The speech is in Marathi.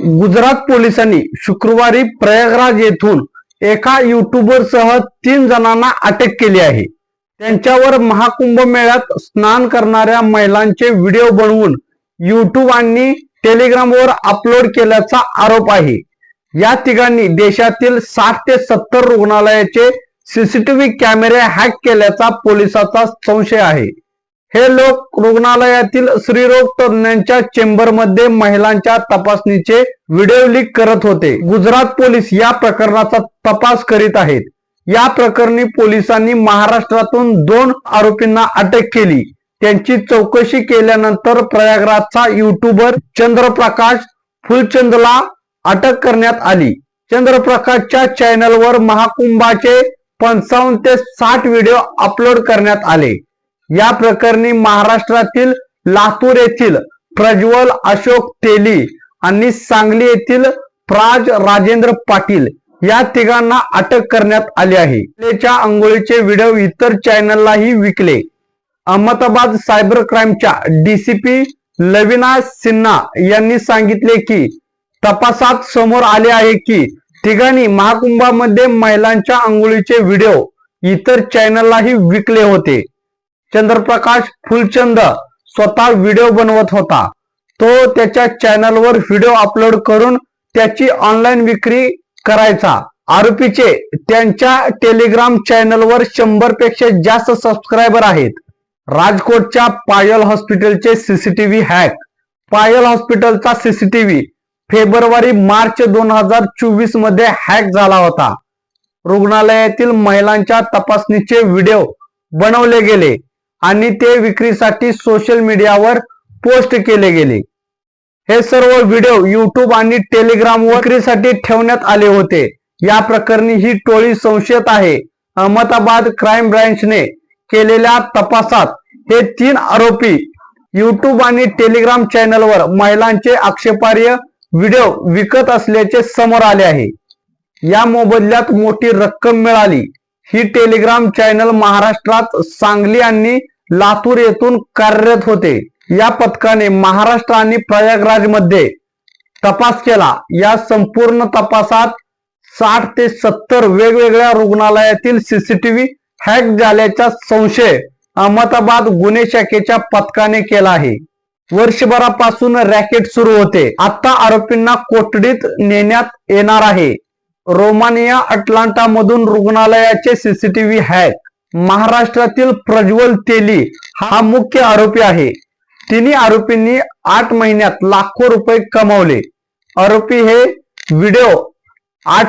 गुजरात पोलिसांनी शुक्रवारी प्रयागराज येथून एका युट्यूबरसह तीन जणांना अटक केली आहे. त्यांच्यावर महाकुंभ मेळ्यात स्नान करणाऱ्या महिलांचे व्हिडिओ बनवून युट्यूब आणि टेलिग्रामवर अपलोड केल्याचा आरोप आहे. या तिघांनी देशातील साठ ते सत्तर रुग्णालयाचे सीसीटीव्ही कॅमेरे हॅक केल्याचा पोलिसाचा संशय आहे. हे लोक रुग्णालयातील स्त्रीरोग तज्ञांच्या चेंबरमध्ये महिलांच्या तपासणीचे व्हिडिओ लीक करत होते. गुजरात पोलीस या प्रकरणाचा तपास करीत आहेत. या प्रकरणी पोलिसांनी महाराष्ट्रातून दोन आरोपींना अटक केली. त्यांची चौकशी केल्यानंतर प्रयागराजचा युट्यूबर चंद्रप्रकाश फुलचंदला अटक करण्यात आली. चंद्रप्रकाशच्या चॅनलवर महाकुंभाचे पंचावन्न ते साठ व्हिडिओ अपलोड करण्यात आले. या प्रकरणी महाराष्ट्रातील लातूर येथील प्रज्वल अशोक तेली आणि सांगली येथील प्राज राजेंद्र पाटील या तिघांना अटक करण्यात आली आहे. महिलेच्या आंघोळीचे व्हिडिओ इतर चॅनललाही विकले. अहमदाबाद सायबर क्राईमच्या डीसीपी लविना सिन्हा यांनी सांगितले की तपासात समोर आले आहे की तिघांनी महाकुंभामध्ये महिलांच्या आंघोळीचे व्हिडिओ इतर चॅनललाही विकले होते. चंद्रप्रकाश फुलचंद स्वतः व्हिडिओ बनवत होता. तो त्याच्या चॅनलवर व्हिडिओ अपलोड करून त्याची ऑनलाईन विक्री करायचा. आरोपीचे त्यांच्या टेलिग्राम चॅनलवर शंभरपेक्षा जास्त सबस्क्रायबर आहेत. राजकोटच्या पायल हॉस्पिटलचे सीसीटीव्ही हॅक. पायल हॉस्पिटलचा सीसीटीव्ही फेब्रुवारी मार्च दोन हजार चोवीसमध्ये हॅक झाला होता. रुग्णालयातील महिलांच्या तपासणीचे व्हिडिओ बनवले गेले. आणि ते विक्रीसाठी सोशल मीडियावर पोस्ट केले गेले. हे सर्व व्हिडिओ युट्यूब आणि टेलिग्राम विक्रीसाठी ठेवण्यात आले होते. या प्रकरणी ही टोळी संशयित आहे. अहमदाबाद क्राईम ब्रँचने केलेल्या तपासात हे तीन आरोपी युट्यूब आणि टेलिग्राम चॅनलवर महिलांचे आक्षेपार्ह व्हिडिओ विकत असल्याचे समोर आले आहे. या मोबदल्यात मोठी रक्कम मिळाली. ही टेलिग्राम चॅनल महाराष्ट्रात सांगली आणि लातूर येथून कार्यरत होते. या पथकाने महाराष्ट्र आणि प्रयागराजमध्ये तपास केला. या संपूर्ण तपासात साठ ते सत्तर वेगवेगळ्या रुग्णालयातील सीसीटीव्ही हॅक झाल्याचा संशय अहमदाबाद गुन्हे शाखेच्या पथकाने केला आहे. वर्षभरापासून रॅकेट सुरू होते. आता आरोपींना कोठडीत नेण्यात येणार आहे. रोमानिया अटलांटा मधून रुग्णालयाचे सीसीटीव्ही हॅक. महाराष्ट्रातील प्रज्वल तेली हा मुख्य आरोपी आहे. तिन्ही आरोपींनी आठ महिन्यात लाखो रुपये कमावले. आरोपी हे व्हिडिओ आठ